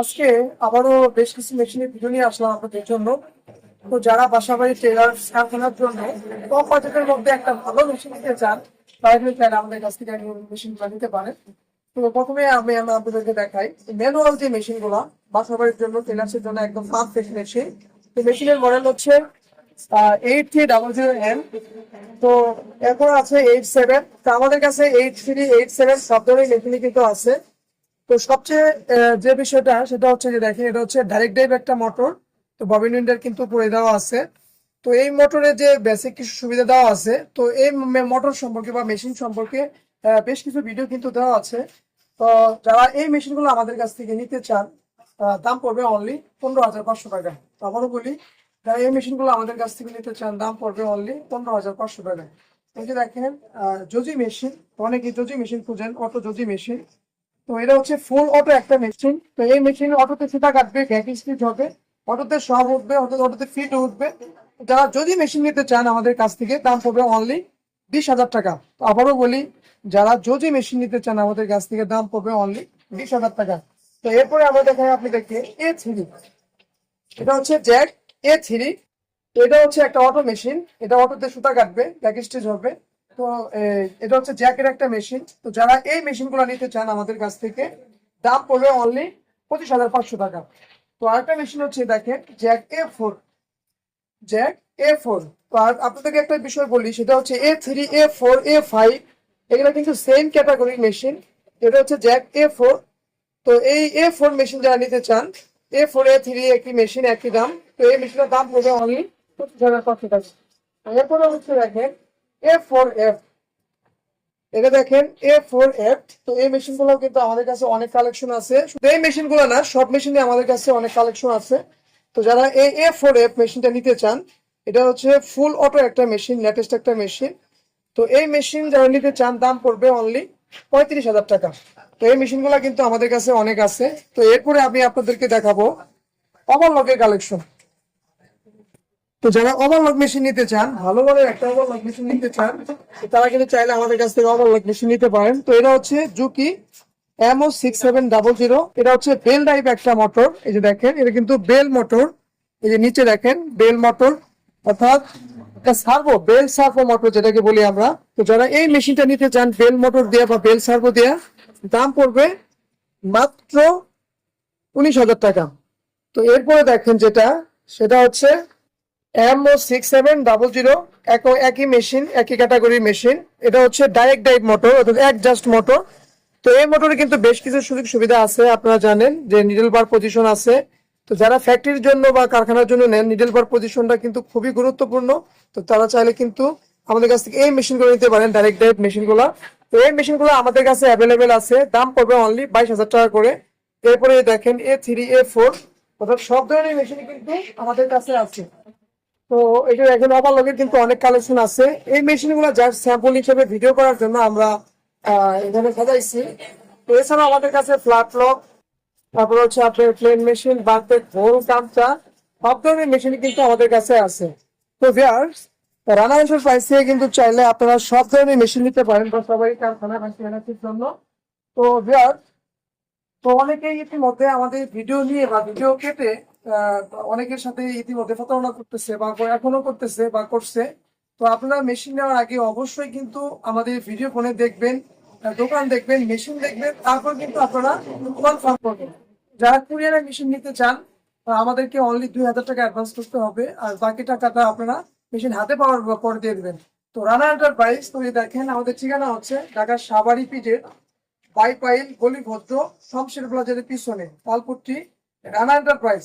আজকে আবারও বেশ কিছু মেশিনের ভিডিও নিয়ে আসলাম আপনাদের জন্য। তো যারা বাসা বাড়ি টেলার কারখানার জন্য, কম বাজেটের মধ্যে একটা ভালো মেশিন নিতে চান, তারা কিন্তু চাইলে আমাদের কাছ থেকে মেশিন নিতে পারেন। তো প্রথমে আমি আপনাদেরকে দেখাই ম্যানুয়াল যে মেশিনগুলা বাসা বাড়ির জন্য টেলার্সের জন্য একদম পারফেক্ট মেশিন তো মেশিনের মডেল হচ্ছে eight three double zero N তো এরপর আছে এইট সেভেন তো আমাদের কাছে এইট থ্রি এইট সেভেন সব ধরনের মেশিনই কিন্তু আছে। তো সবচেয়ে যে বিষয়টা সেটা হচ্ছে যে দেখেন, এটা হচ্ছে ডাইরেক্ট ড্রাইভ একটা মোটর তো ববিন উইন্ডার কিন্তু পরে দেওয়া আছে। তো এই মোটরে যে বেসিক কিছু সুবিধা দেওয়া আছে, তো এই মোটর সম্পর্কে বা মেশিন সম্পর্কে বেশ কিছু ভিডিও কিন্তু দেওয়া আছে। তো যারা এই মেশিনগুলো আমাদের কাছ থেকে নিতে চান দাম পড়বে অনলি পনেরো হাজার পাঁচশো টাকা। তো আবারও বলি, যারা এই মেশিনগুলো আমাদের কাছ থেকে নিতে চান, দাম পড়বে অনলি পনেরো হাজার পাঁচশো টাকা। এই যে দেখেন জজি মেশিন অনেকে জজি মেশিন খুঁজেন, অটো জজি মেশিন তো এটা হচ্ছে ফুল অটো একটা মেশিন তো এই মেশিন অটোতে ফিতা কাটবে ব্যাক স্পিড হবে। অটোতে সব উঠবে অটো অটোতে ফিট উঠবে। যারা যদি মেশিন নিতে চান আমাদের কাছ থেকে, দাম পড়বে অনলি বিশ হাজার টাকা। তো আবারও বলি, যারা যদি মেশিন নিতে চান আমাদের কাছ থেকে, দাম পড়বে অনলি বিশ হাজার টাকা। তো এরপরে আমরা দেখাই আপনি দেখে এ থ্রি এটা হচ্ছে জ্যাক এ থ্রি এটা হচ্ছে একটা অটো মেশিন এটা অটোতে সুতা কাটবে ব্যাক স্টেজ হবে। তো এটা হচ্ছে জ্যাকের একটা মেশিন। তো যারা এই মেশিনগুলো নিতে চান আমাদের কাছ থেকে, দাম পড়বে অনলি পঁচিশ হাজার পাঁচশো টাকা। তো আরেকটা মেশিন হচ্ছে, দেখেন, Jack A four. Jack A four. তো আর আপনাদেরকে একটা বিষয় বলি, সেটা হচ্ছে A three, A four, A five, এগুলো কিন্তু সেম ক্যাটাগরির মেশিন এটা হচ্ছে জ্যাক এ ফোর। তো এই এ ফোর মেশিন যারা নিতে চান, এ ফোর, এ থ্রি একই মেশিন একই দাম। তো এই মেশিনের দাম পড়বে অনলি পঁচিশ হাজার পাঁচশো টাকা। এরপরে হচ্ছে, দেখেন এ ফোর এফ এটা দেখেন এ ফোর এফ তো এই মেশিনগুলো কিন্তু আমাদের কাছে অনেক কালেকশন আছে। এই মেশিনগুলো না, সব মেশিনে আমাদের কাছে অনেক কালেকশন আছে। তো যারা এই এ ফোর এফ মেশিনটা নিতে চান, এটা হচ্ছে ফুল অটো একটা মেশিন লেটেস্ট একটা মেশিন তো এই মেশিন যারা নিতে চান, দাম পড়বে অনলি পঁয়ত্রিশ হাজার টাকা। তো এই মেশিনগুলা কিন্তু আমাদের কাছে অনেক আছে। তো এরপরে আমি আপনাদেরকে দেখাবো ওভারলকের কালেকশন তো যারা ওভারলক মেশিন নিতে চান, ভালো মানের একটা ওভারলক মেশিন নিতে চান, তারা কিন্তু চাইলে আমাদের কাছ থেকে ওভারলক মেশিন নিতে পারেন। তো এটা হচ্ছে Juki MO six seven double zero এটা হচ্ছে বেল টাইপ একটা মোটর এই যে দেখেন, এটা কিন্তু বেল মোটর এই যে নিচে দেখেন, বেল মোটর অর্থাৎ সার্ভো বেল সার্ভো মোটর যেটাকে বলি আমরা। তো যারা এই মেশিনটা নিতে চান, বেল মোটর দিয়ে বা বেল সার্ভো দিয়ে, দাম পড়বে মাত্র উনিশ হাজার টাকা। তো এরপরে দেখেন যেটা, সেটা হচ্ছে M O six seven double zero একই মেশিন একই ক্যাটাগরির মেশিন এটা হচ্ছে ডাইরেক্ট ড্রাইভ মোটর অর্থাৎ অ্যাডজাস্ট মোটর তো এই মোটরে কিন্তু বেশ কিছু সুযোগ সুবিধা আছে, আপনারা জানেন যে নিডল বার পজিশন আছে। তো যারা ফ্যাক্টরির জন্য বা কারখানার জন্য নেন নিডল বার পজিশনটা কিন্তু খুবই গুরুত্বপূর্ণ। তো তারা চাইলে কিন্তু আমাদের কাছ থেকে এই মেশিনগুলো নিতে পারেন ডাইরেক্ট ড্রাইভ মেশিনগুলো তো এই মেশিনগুলো আমাদের কাছে অ্যাভেলেবেল আছে, দাম পড়বে অনলি বাইশ হাজার টাকা করে। এরপরে দেখেন এ থ্রি এ ফোর অর্থাৎ সব ধরনের মেশিন কিন্তু আমাদের কাছে আছে। তো এটা এখন ওভারলকের কিন্তু অনেক কালেকশন আছে। এই মেশিনগুলো জাস্ট স্যাম্পল হিসেবে ভিডিও করার জন্য আমরা এখানে সাজাইছি। তো এছাড়াও আমাদের কাছে ফ্ল্যাট লক তারপর হচ্ছে আপনার প্লেন মেশিন বার্থেক হোল কামচা সব ধরনের মেশিন কিন্তু আমাদের কাছে আছে। তো ভিয়ার্স রানা এসব প্রাইস থেকে কিন্তু চাইলে আপনারা সব ধরনের মেশিন নিতে পারেন বা সবাই কারখানা বা মেশিনের জন্য। তো ভিয়ার্স তো অনেকেই ইতিমধ্যে আমাদের ভিডিও নিয়ে বা ভিডিও কেটে অনেকের সাথে ইতিমধ্যে প্রতারণা করতেছে বা এখনও করতেছে বা করছে। তো আপনারা মেশিন নেওয়ার আগে অবশ্যই কিন্তু আমাদের ভিডিও ফোনে দেখবেন দোকান দেখবেন মেশিন দেখবেন, তারপর কিন্তু আপনারা কনফার্ম করবেন। যারা কুরিয়ারে মেশিন নিতে চান আমাদেরকে অনলি দুই হাজার টাকা অ্যাডভান্স করতে হবে, আর বাকি টাকাটা আপনারা মেশিন হাতে পাওয়ার পর দিয়ে দেবেন। তো রানা এন্টারপ্রাইজ তো দেখেন, আমাদের ঠিকানা হচ্ছে ঢাকার সাবারি পিজের বাইপাইল গলি ভদ্র শমশের প্লাজারের পিছনে পালপুট্টি রানা এন্টারপ্রাইজ